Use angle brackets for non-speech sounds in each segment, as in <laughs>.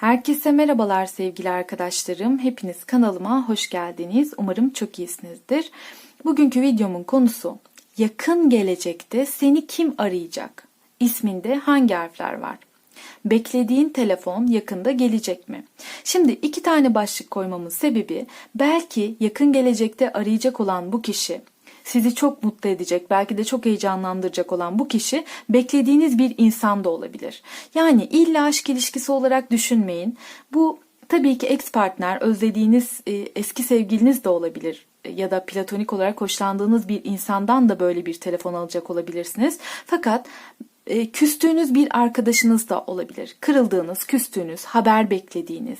Herkese merhabalar sevgili arkadaşlarım. Hepiniz kanalıma hoş geldiniz. Umarım çok iyisinizdir. Bugünkü videomun konusu yakın gelecekte seni kim arayacak? İsminde hangi harfler var? Beklediğin telefon yakında gelecek mi? Şimdi iki tane başlık koymamın sebebi belki yakın gelecekte arayacak olan bu kişi sizi çok mutlu edecek, belki de çok heyecanlandıracak olan bu kişi beklediğiniz bir insan da olabilir. Yani illa aşk ilişkisi olarak düşünmeyin. Bu tabii ki ex partner, özlediğiniz e, eski sevgiliniz de olabilir ya da platonik olarak hoşlandığınız bir insandan da böyle bir telefon alacak olabilirsiniz. Fakat e, küstüğünüz bir arkadaşınız da olabilir. Kırıldığınız, küstüğünüz, haber beklediğiniz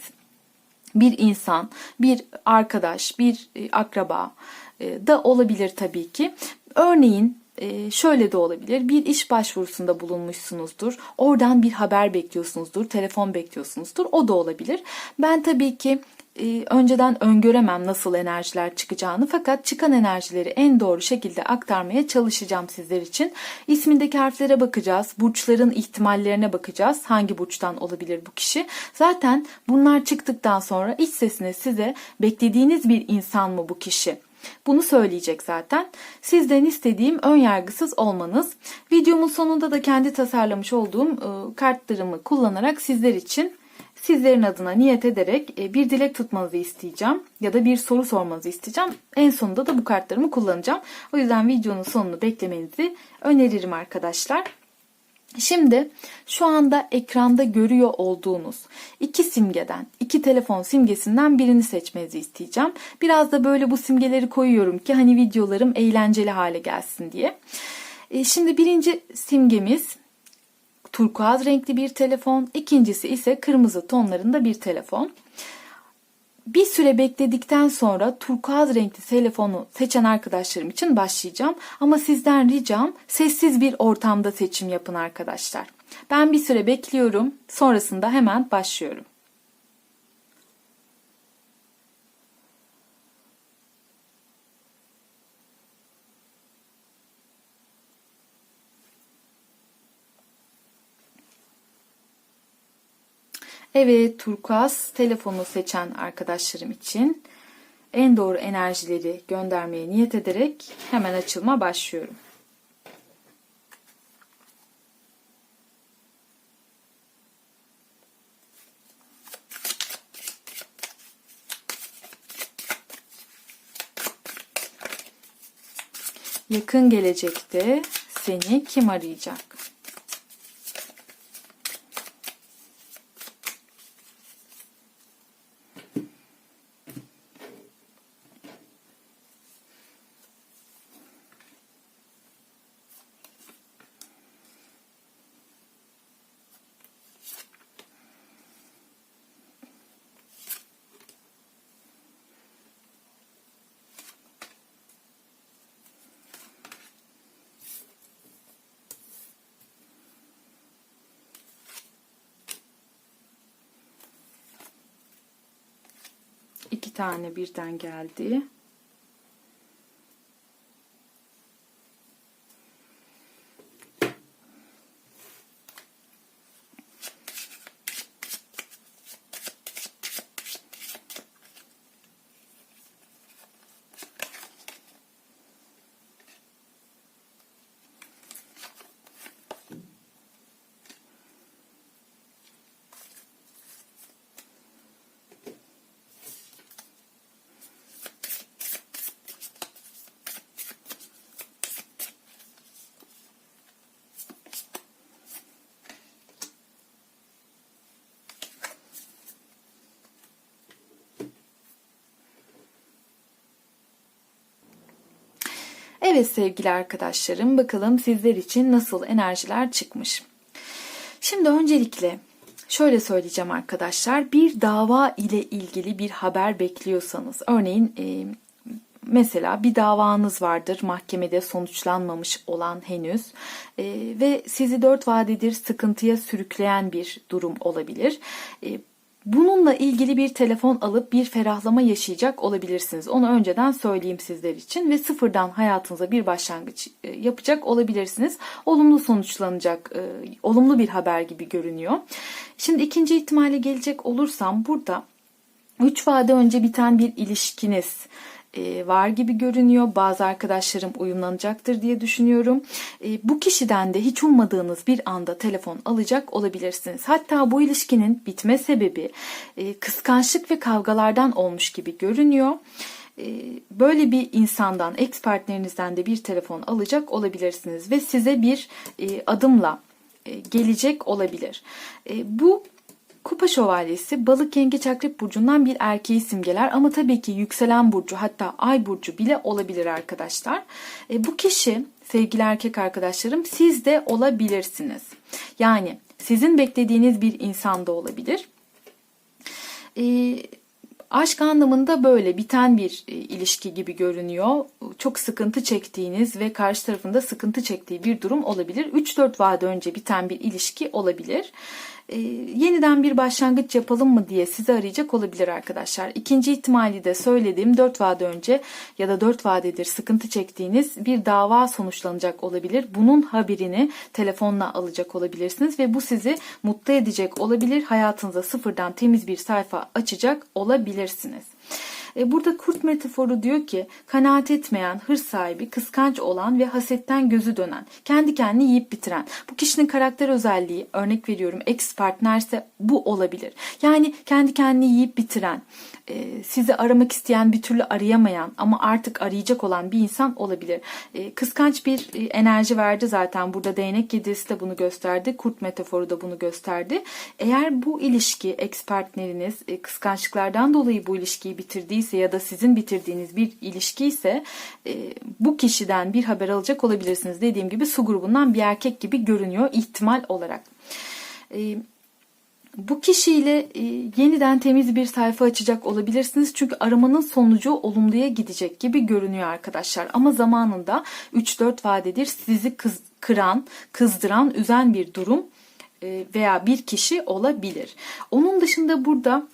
bir insan, bir arkadaş, bir e, akraba e, da olabilir tabii ki. Örneğin e, şöyle de olabilir. Bir iş başvurusunda bulunmuşsunuzdur. Oradan bir haber bekliyorsunuzdur. Telefon bekliyorsunuzdur. O da olabilir. Ben tabii ki e, önceden öngöremem nasıl enerjiler çıkacağını fakat çıkan enerjileri en doğru şekilde aktarmaya çalışacağım sizler için. İsmindeki harflere bakacağız. Burçların ihtimallerine bakacağız. Hangi burçtan olabilir bu kişi? Zaten bunlar çıktıktan sonra iç sesine size beklediğiniz bir insan mı bu kişi? Bunu söyleyecek zaten. Sizden istediğim ön yargısız olmanız. Videomun sonunda da kendi tasarlamış olduğum e, kartlarımı kullanarak sizler için sizlerin adına niyet ederek e, bir dilek tutmanızı isteyeceğim ya da bir soru sormanızı isteyeceğim. En sonunda da bu kartlarımı kullanacağım. O yüzden videonun sonunu beklemenizi öneririm arkadaşlar. Şimdi şu anda ekranda görüyor olduğunuz iki simgeden, iki telefon simgesinden birini seçmenizi isteyeceğim. Biraz da böyle bu simgeleri koyuyorum ki hani videolarım eğlenceli hale gelsin diye. E, şimdi birinci simgemiz turkuaz renkli bir telefon, ikincisi ise kırmızı tonlarında bir telefon. Bir süre bekledikten sonra turkuaz renkli telefonu seçen arkadaşlarım için başlayacağım. Ama sizden ricam sessiz bir ortamda seçim yapın arkadaşlar. Ben bir süre bekliyorum. Sonrasında hemen başlıyorum. Evet, turkuaz telefonu seçen arkadaşlarım için en doğru enerjileri göndermeye niyet ederek hemen açılma başlıyorum. Yakın gelecekte seni kim arayacak? iki tane birden geldi. Evet sevgili arkadaşlarım bakalım sizler için nasıl enerjiler çıkmış. Şimdi öncelikle şöyle söyleyeceğim arkadaşlar bir dava ile ilgili bir haber bekliyorsanız örneğin e, mesela bir davanız vardır mahkemede sonuçlanmamış olan henüz e, ve sizi dört vadedir sıkıntıya sürükleyen bir durum olabilir. E, Bununla ilgili bir telefon alıp bir ferahlama yaşayacak olabilirsiniz. Onu önceden söyleyeyim sizler için ve sıfırdan hayatınıza bir başlangıç e, yapacak olabilirsiniz. Olumlu sonuçlanacak, e, olumlu bir haber gibi görünüyor. Şimdi ikinci ihtimale gelecek olursam burada 3 vade önce biten bir ilişkiniz e, var gibi görünüyor. Bazı arkadaşlarım uyumlanacaktır diye düşünüyorum. E, bu kişiden de hiç ummadığınız bir anda telefon alacak olabilirsiniz. Hatta bu ilişkinin bitme sebebi e, kıskançlık ve kavgalardan olmuş gibi görünüyor. Böyle bir insandan, ex partnerinizden de bir telefon alacak olabilirsiniz ve size bir adımla gelecek olabilir. Bu Kupa şövalyesi balık yengeç akrep burcundan bir erkeği simgeler ama tabii ki yükselen burcu hatta ay burcu bile olabilir arkadaşlar. E, bu kişi sevgili erkek arkadaşlarım siz de olabilirsiniz. Yani sizin beklediğiniz bir insan da olabilir. E, aşk anlamında böyle biten bir e, ilişki gibi görünüyor. Çok sıkıntı çektiğiniz ve karşı tarafında sıkıntı çektiği bir durum olabilir. 3-4 vade önce biten bir ilişki olabilir e, yeniden bir başlangıç yapalım mı diye sizi arayacak olabilir arkadaşlar. İkinci ihtimali de söylediğim 4 vade önce ya da 4 vadedir sıkıntı çektiğiniz bir dava sonuçlanacak olabilir. Bunun haberini telefonla alacak olabilirsiniz ve bu sizi mutlu edecek olabilir. Hayatınıza sıfırdan temiz bir sayfa açacak olabilirsiniz. E, burada kurt metaforu diyor ki kanaat etmeyen, hırs sahibi, kıskanç olan ve hasetten gözü dönen, kendi kendini yiyip bitiren. Bu kişinin karakter özelliği örnek veriyorum ex partnerse bu olabilir. Yani kendi kendini yiyip bitiren, e, sizi aramak isteyen bir türlü arayamayan ama artık arayacak olan bir insan olabilir. E, kıskanç bir e, enerji verdi zaten. Burada değnek yedisi de bunu gösterdi. Kurt metaforu da bunu gösterdi. Eğer bu ilişki ex partneriniz kıskançlıklardan dolayı bu ilişkiyi bitirdiyse ya da sizin bitirdiğiniz bir ilişki ise bu kişiden bir haber alacak olabilirsiniz. Dediğim gibi su grubundan bir erkek gibi görünüyor ihtimal olarak bu kişiyle e, yeniden temiz bir sayfa açacak olabilirsiniz. Çünkü aramanın sonucu olumluya gidecek gibi görünüyor arkadaşlar. Ama zamanında 3-4 vadedir sizi kız, kıran, kızdıran, üzen bir durum e, veya bir kişi olabilir. Onun dışında burada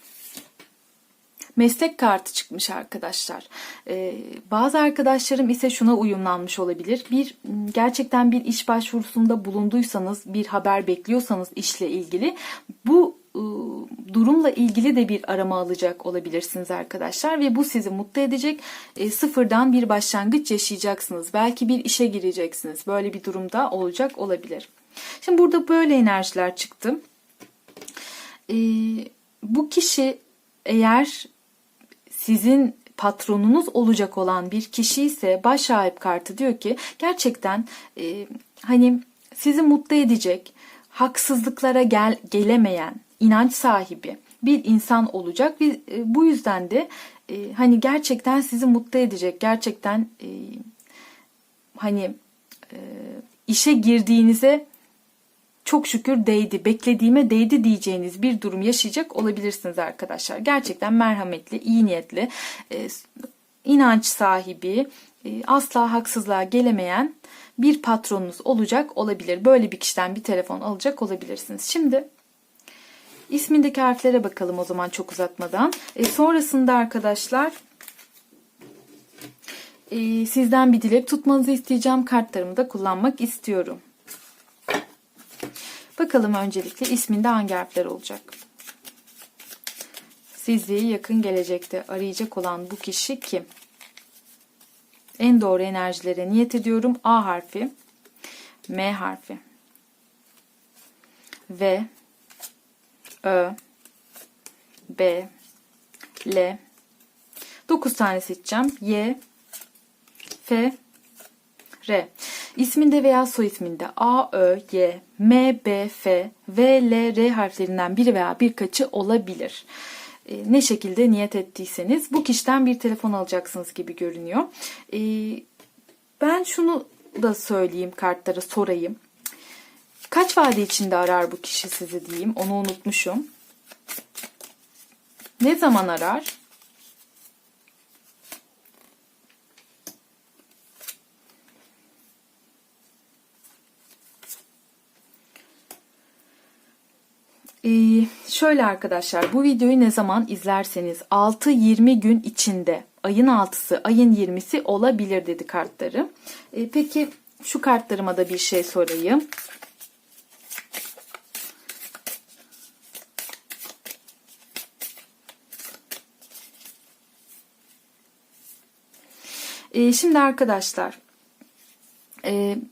meslek kartı çıkmış arkadaşlar. Ee, bazı arkadaşlarım ise şuna uyumlanmış olabilir. Bir gerçekten bir iş başvurusunda bulunduysanız, bir haber bekliyorsanız işle ilgili bu ıı, durumla ilgili de bir arama alacak olabilirsiniz arkadaşlar ve bu sizi mutlu edecek. E, sıfırdan bir başlangıç yaşayacaksınız. Belki bir işe gireceksiniz. Böyle bir durumda olacak olabilir. Şimdi burada böyle enerjiler çıktı. E, bu kişi eğer sizin patronunuz olacak olan bir kişi ise baş sahip kartı diyor ki gerçekten e, hani sizi mutlu edecek, haksızlıklara gel, gelemeyen, inanç sahibi bir insan olacak. Ve bu yüzden de e, hani gerçekten sizi mutlu edecek, gerçekten e, hani e, işe girdiğinize çok şükür değdi, beklediğime değdi diyeceğiniz bir durum yaşayacak olabilirsiniz arkadaşlar. Gerçekten merhametli, iyi niyetli, e, inanç sahibi, e, asla haksızlığa gelemeyen bir patronunuz olacak olabilir. Böyle bir kişiden bir telefon alacak olabilirsiniz. Şimdi ismindeki harflere bakalım o zaman çok uzatmadan. E, sonrasında arkadaşlar e, sizden bir dilek tutmanızı isteyeceğim. Kartlarımı da kullanmak istiyorum. Bakalım öncelikle isminde hangi harfler olacak? Sizi yakın gelecekte arayacak olan bu kişi kim? En doğru enerjilere niyet ediyorum. A harfi, M harfi, V, Ö, B, L. 9 tane seçeceğim. Y, F, R. İsminde veya soy isminde A, Ö, Y, M, B, F, V, L, R harflerinden biri veya birkaçı olabilir. E, ne şekilde niyet ettiyseniz bu kişiden bir telefon alacaksınız gibi görünüyor. E, ben şunu da söyleyeyim kartlara sorayım. Kaç vade içinde arar bu kişi sizi diyeyim. Onu unutmuşum. Ne zaman arar? Ee, şöyle arkadaşlar bu videoyu ne zaman izlerseniz 6-20 gün içinde ayın 6'sı ayın 20'si olabilir dedi kartları. Ee, peki şu kartlarıma da bir şey sorayım. Ee, şimdi arkadaşlar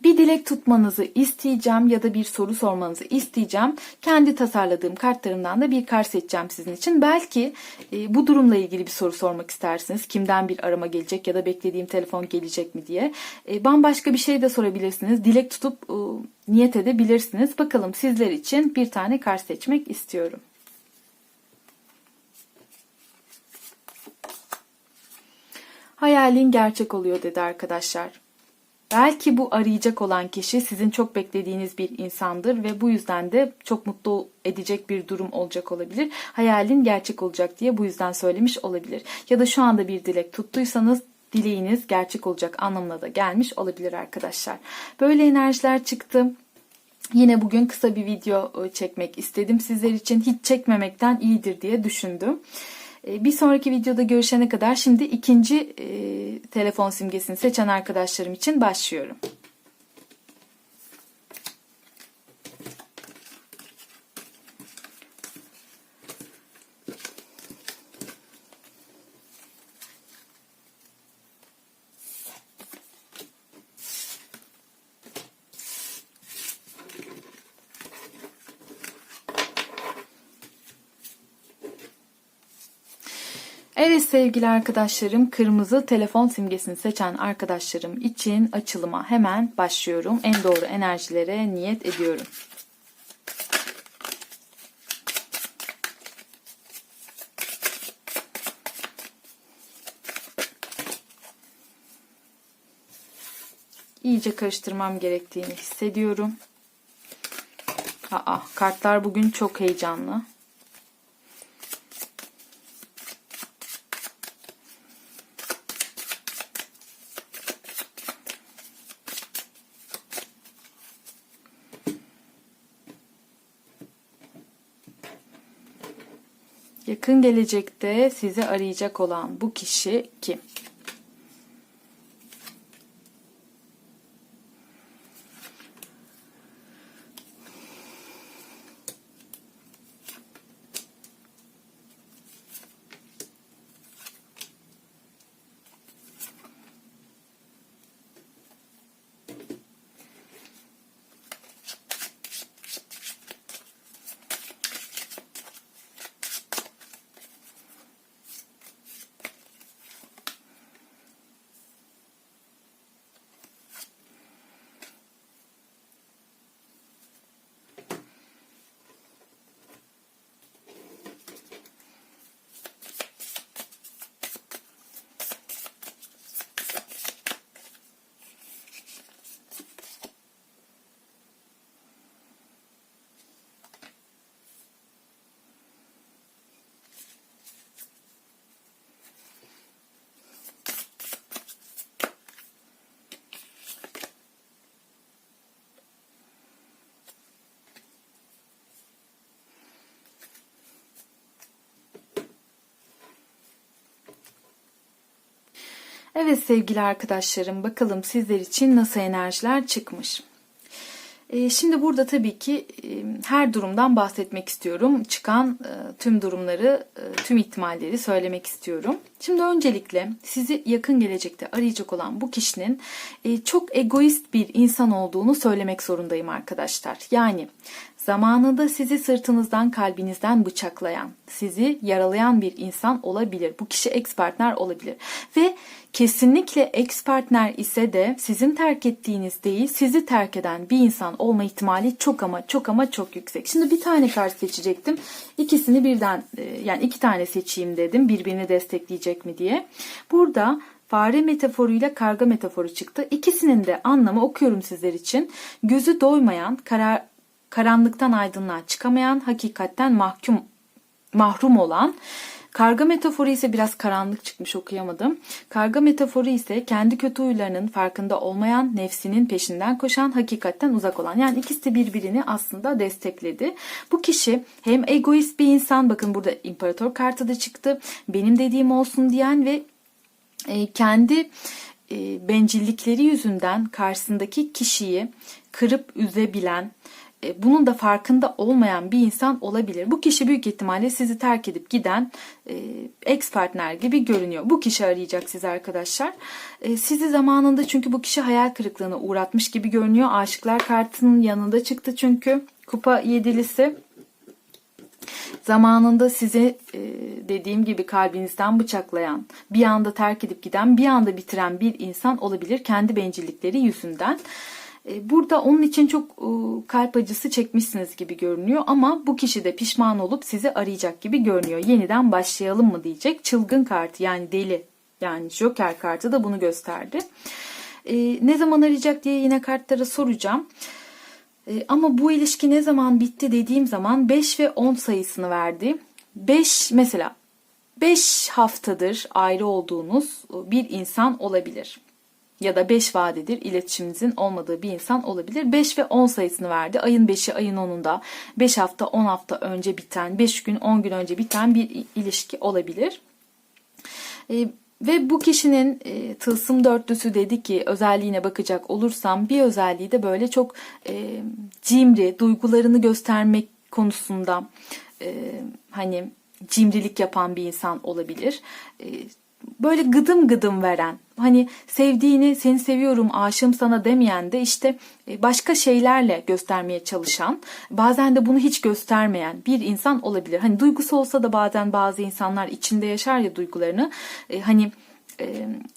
bir dilek tutmanızı isteyeceğim ya da bir soru sormanızı isteyeceğim. Kendi tasarladığım kartlarımdan da bir kart seçeceğim sizin için. Belki e, bu durumla ilgili bir soru sormak istersiniz. Kimden bir arama gelecek ya da beklediğim telefon gelecek mi diye. E, bambaşka bir şey de sorabilirsiniz. Dilek tutup niyet edebilirsiniz. Bakalım sizler için bir tane kart seçmek istiyorum. Hayalin gerçek oluyor dedi arkadaşlar. Belki bu arayacak olan kişi sizin çok beklediğiniz bir insandır ve bu yüzden de çok mutlu edecek bir durum olacak olabilir. Hayalin gerçek olacak diye bu yüzden söylemiş olabilir. Ya da şu anda bir dilek tuttuysanız dileğiniz gerçek olacak anlamına da gelmiş olabilir arkadaşlar. Böyle enerjiler çıktı. Yine bugün kısa bir video çekmek istedim sizler için. Hiç çekmemekten iyidir diye düşündüm. Ee, bir sonraki videoda görüşene kadar şimdi ikinci e, telefon simgesini seçen arkadaşlarım için başlıyorum. Evet sevgili arkadaşlarım kırmızı telefon simgesini seçen arkadaşlarım için açılıma hemen başlıyorum. En doğru enerjilere niyet ediyorum. İyice karıştırmam gerektiğini hissediyorum. Aa, kartlar bugün çok heyecanlı. Yakın gelecekte sizi arayacak olan bu kişi kim? Evet sevgili arkadaşlarım bakalım sizler için nasıl enerjiler çıkmış. Ee, şimdi burada tabii ki e, her durumdan bahsetmek istiyorum. Çıkan e, tüm durumları, e, tüm ihtimalleri söylemek istiyorum. Şimdi öncelikle sizi yakın gelecekte arayacak olan bu kişinin çok egoist bir insan olduğunu söylemek zorundayım arkadaşlar. Yani Zamanında sizi sırtınızdan kalbinizden bıçaklayan, sizi yaralayan bir insan olabilir. Bu kişi ex partner olabilir. Ve kesinlikle ex partner ise de sizin terk ettiğiniz değil, sizi terk eden bir insan olma ihtimali çok ama çok ama çok yüksek. Şimdi bir tane kart seçecektim. İkisini birden e, yani iki tane seçeyim dedim. Birbirini destekleyecek mi diye. Burada fare metaforuyla karga metaforu çıktı. İkisinin de anlamı okuyorum sizler için. Gözü doymayan, karar karanlıktan aydınlığa çıkamayan, hakikatten mahkum mahrum olan, Karga metaforu ise biraz karanlık çıkmış okuyamadım. Karga metaforu ise kendi kötü huylarının farkında olmayan, nefsinin peşinden koşan, hakikatten uzak olan. Yani ikisi de birbirini aslında destekledi. Bu kişi hem egoist bir insan, bakın burada imparator kartı da çıktı. Benim dediğim olsun diyen ve e, kendi e, bencillikleri yüzünden karşısındaki kişiyi kırıp üzebilen, bunun da farkında olmayan bir insan olabilir. Bu kişi büyük ihtimalle sizi terk edip giden e, ex partner gibi görünüyor. Bu kişi arayacak sizi arkadaşlar. E, sizi zamanında çünkü bu kişi hayal kırıklığına uğratmış gibi görünüyor. Aşıklar kartının yanında çıktı çünkü. Kupa yedilisi zamanında sizi e, dediğim gibi kalbinizden bıçaklayan, bir anda terk edip giden, bir anda bitiren bir insan olabilir kendi bencillikleri yüzünden. E, burada onun için çok e, kalp acısı çekmişsiniz gibi görünüyor ama bu kişi de pişman olup sizi arayacak gibi görünüyor. Yeniden başlayalım mı diyecek. Çılgın kartı yani deli yani Joker kartı da bunu gösterdi. Ne zaman arayacak diye yine kartlara soracağım. E, ama bu ilişki ne zaman bitti dediğim zaman 5 ve 10 sayısını verdi. 5 mesela 5 haftadır ayrı olduğunuz bir insan olabilir. Ya da 5 vadedir iletişiminizin olmadığı bir insan olabilir. 5 ve 10 sayısını verdi. Ayın 5'i ayın 10'unda 5 hafta 10 hafta önce biten 5 gün 10 gün önce biten bir ilişki olabilir. E, ve bu kişinin e, tılsım dörtlüsü dedi ki özelliğine bakacak olursam bir özelliği de böyle çok e, cimri, duygularını göstermek konusunda e, hani cimrilik yapan bir insan olabilir. E, böyle gıdım gıdım veren hani sevdiğini seni seviyorum aşığım sana demeyen de işte e, başka şeylerle göstermeye çalışan bazen de bunu hiç göstermeyen bir insan olabilir. Hani duygusu olsa da bazen bazı insanlar içinde yaşar ya duygularını e, hani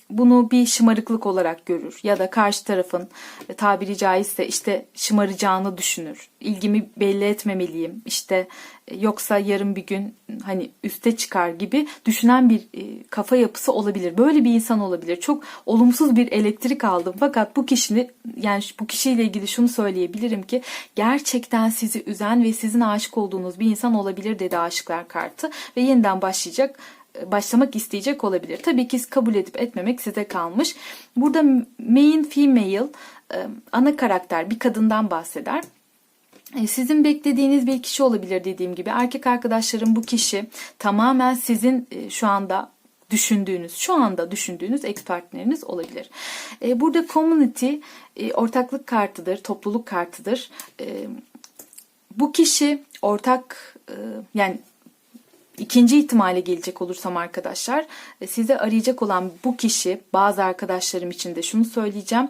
bunu bir şımarıklık olarak görür ya da karşı tarafın e, tabiri caizse işte şımaracağını düşünür. İlgimi belli etmemeliyim işte e, yoksa yarın bir gün hani üste çıkar gibi düşünen bir kafa yapısı olabilir. Böyle bir insan olabilir. Çok olumsuz bir elektrik aldım fakat bu kişinin yani bu kişiyle ilgili şunu söyleyebilirim ki gerçekten sizi üzen ve sizin aşık olduğunuz bir insan olabilir dedi aşıklar kartı ve yeniden başlayacak başlamak isteyecek olabilir. Tabii ki kabul edip etmemek size kalmış. Burada main female e, ana karakter bir kadından bahseder. E, sizin beklediğiniz bir kişi olabilir dediğim gibi. Erkek arkadaşlarım bu kişi tamamen sizin e, şu anda düşündüğünüz, şu anda düşündüğünüz ex partneriniz olabilir. Burada community ortaklık kartıdır, topluluk kartıdır. Bu kişi ortak yani İkinci ihtimale gelecek olursam arkadaşlar e, size arayacak olan bu kişi bazı arkadaşlarım için de şunu söyleyeceğim.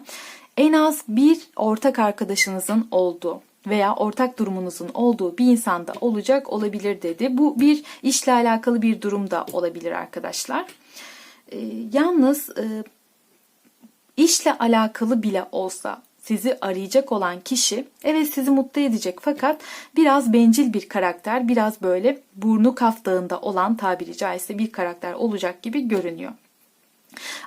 En az bir ortak arkadaşınızın olduğu veya ortak durumunuzun olduğu bir insanda olacak olabilir dedi. Bu bir işle alakalı bir durum da olabilir arkadaşlar. E, yalnız e, işle alakalı bile olsa sizi arayacak olan kişi evet sizi mutlu edecek fakat biraz bencil bir karakter, biraz böyle burnu kaftağında olan tabiri caizse bir karakter olacak gibi görünüyor.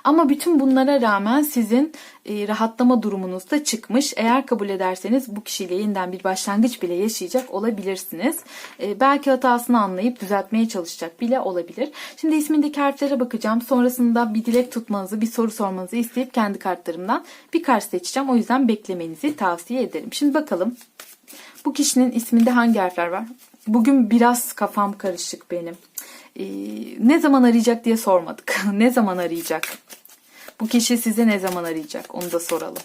Ama bütün bunlara rağmen sizin e, rahatlama durumunuz da çıkmış. Eğer kabul ederseniz bu kişiyle yeniden bir başlangıç bile yaşayacak olabilirsiniz. E, belki hatasını anlayıp düzeltmeye çalışacak bile olabilir. Şimdi ismindeki harflere bakacağım. Sonrasında bir dilek tutmanızı, bir soru sormanızı isteyip kendi kartlarımdan bir kart seçeceğim. O yüzden beklemenizi tavsiye ederim. Şimdi bakalım bu kişinin isminde hangi harfler var? Bugün biraz kafam karışık benim. Ee, ne zaman arayacak diye sormadık. <laughs> ne zaman arayacak? Bu kişi size ne zaman arayacak? Onu da soralım.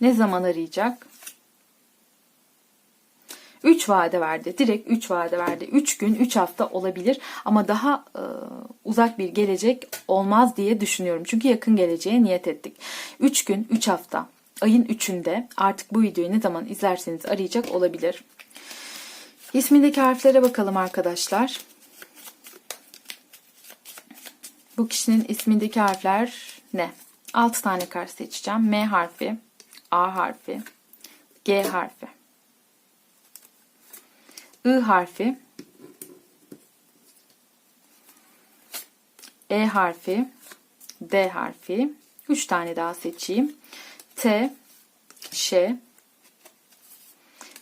Ne zaman arayacak? 3 vade verdi. Direkt 3 vade verdi. 3 gün, 3 hafta olabilir ama daha e, uzak bir gelecek olmaz diye düşünüyorum. Çünkü yakın geleceğe niyet ettik. 3 gün, 3 hafta. Ayın 3'ünde artık bu videoyu ne zaman izlerseniz arayacak olabilir. İsmindeki harflere bakalım arkadaşlar. Bu kişinin ismindeki harfler ne? 6 tane kart seçeceğim. M harfi, A harfi, G harfi, I harfi, E harfi, D harfi, 3 tane daha seçeyim. T, Ş,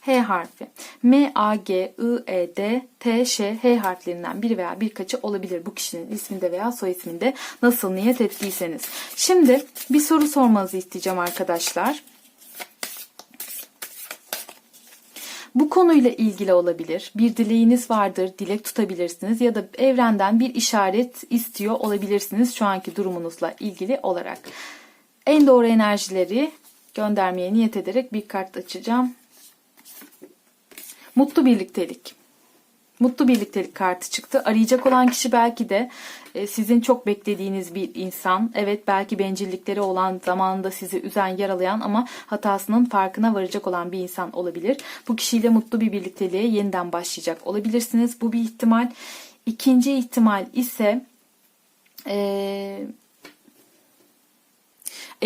H harfi. M, A, G, I, E, D, T, Ş, H harflerinden biri veya birkaçı olabilir bu kişinin isminde veya soy isminde nasıl niyet ettiyseniz. Şimdi bir soru sormanızı isteyeceğim arkadaşlar. Bu konuyla ilgili olabilir. Bir dileğiniz vardır, dilek tutabilirsiniz ya da evrenden bir işaret istiyor olabilirsiniz şu anki durumunuzla ilgili olarak. En doğru enerjileri göndermeye niyet ederek bir kart açacağım. Mutlu birliktelik. Mutlu birliktelik kartı çıktı. Arayacak olan kişi belki de e, sizin çok beklediğiniz bir insan. Evet belki bencillikleri olan zamanında sizi üzen, yaralayan ama hatasının farkına varacak olan bir insan olabilir. Bu kişiyle mutlu bir birlikteliğe yeniden başlayacak olabilirsiniz. Bu bir ihtimal. İkinci ihtimal ise eee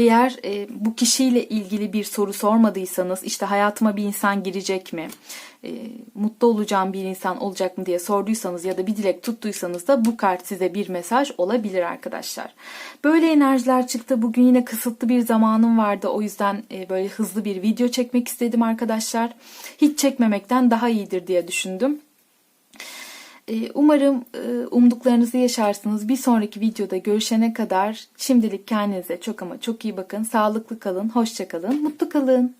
eğer e, bu kişiyle ilgili bir soru sormadıysanız işte hayatıma bir insan girecek mi? E, mutlu olacağım bir insan olacak mı diye sorduysanız ya da bir dilek tuttuysanız da bu kart size bir mesaj olabilir arkadaşlar. Böyle enerjiler çıktı. Bugün yine kısıtlı bir zamanım vardı. O yüzden e, böyle hızlı bir video çekmek istedim arkadaşlar. Hiç çekmemekten daha iyidir diye düşündüm. Ee, umarım e, umduklarınızı yaşarsınız. Bir sonraki videoda görüşene kadar şimdilik kendinize çok ama çok iyi bakın. Sağlıklı kalın, hoşça kalın, mutlu kalın.